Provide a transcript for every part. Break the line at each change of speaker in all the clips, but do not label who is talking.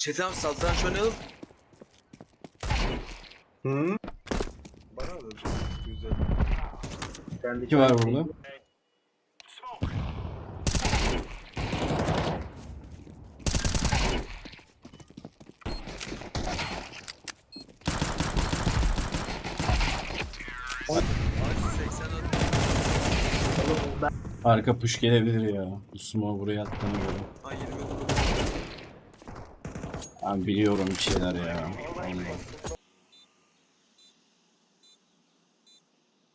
Çetin abi saldıran oynayalım.
Hı? Bana da güzel.
Ben de
İki var burada.
Abi 80 at.
Arka push gelebilir ya. Smoke buraya attığına göre.
Ay 20 vurdum.
Ben biliyorum bir şeyler ya. Vallahi.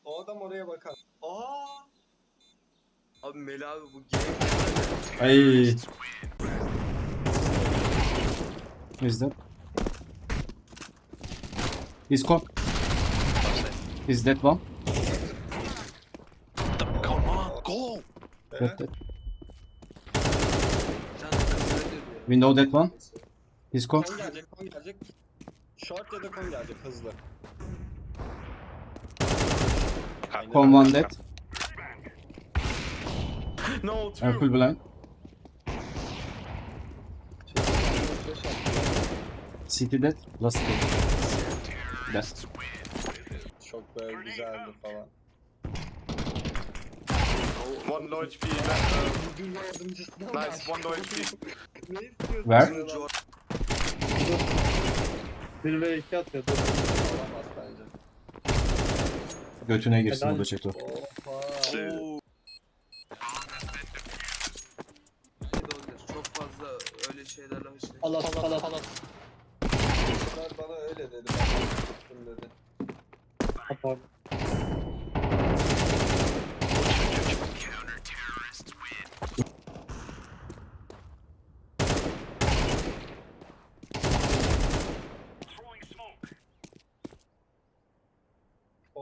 O adam oraya bakar. Aa!
Abi Meli abi bu game
Ay. Is that? He's caught. Is that one?
Go!
That, that. Window that one. Caught.
Kon gelecek, kon gelecek. Short ya da kon gelecek hızlı.
Con one dead.
No, two.
I'm full blind. City dead. Last dead. Dead.
Çok böyle güzeldi falan.
One low HP. Left, uh, nice, one low HP.
Where?
Bizim George
Bir ve iki atıyor. Dur.
Olamaz bence.
Götüne girsin
Helal.
o da çeto.
Oo. Şey de olabilir. Çok fazla öyle şeylerle haşır.
Palas palas palas.
Bunlar bana öyle dedi. Ben de dedi.
Kapat.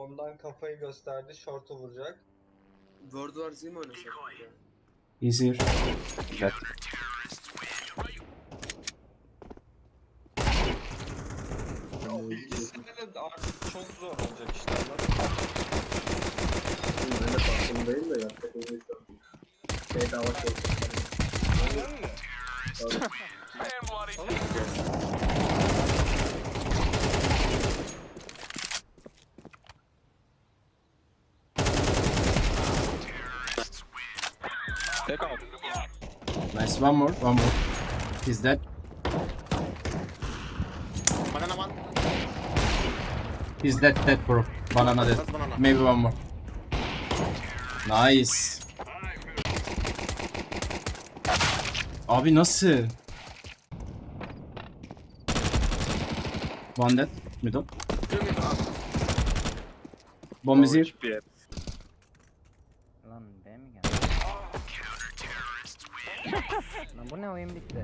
Ondan kafayı gösterdi. Short'u vuracak.
World War Z mi oynasak?
Dead.
Ya bilgisayarla artık çok zor olacak işler.
Ben de farkındayım da yapacak bir şey yok. Bedava şey.
Öyle mi?
Take out.
Nice. One more. One more. He's dead.
Banana one.
He's dead. Dead bro. Banana dead.
Banana.
Maybe one more. Nice. Abi nasıl? One dead. Middle. Bomb is here.
Lan B mi geldi? Lan bu ne oyun bitti.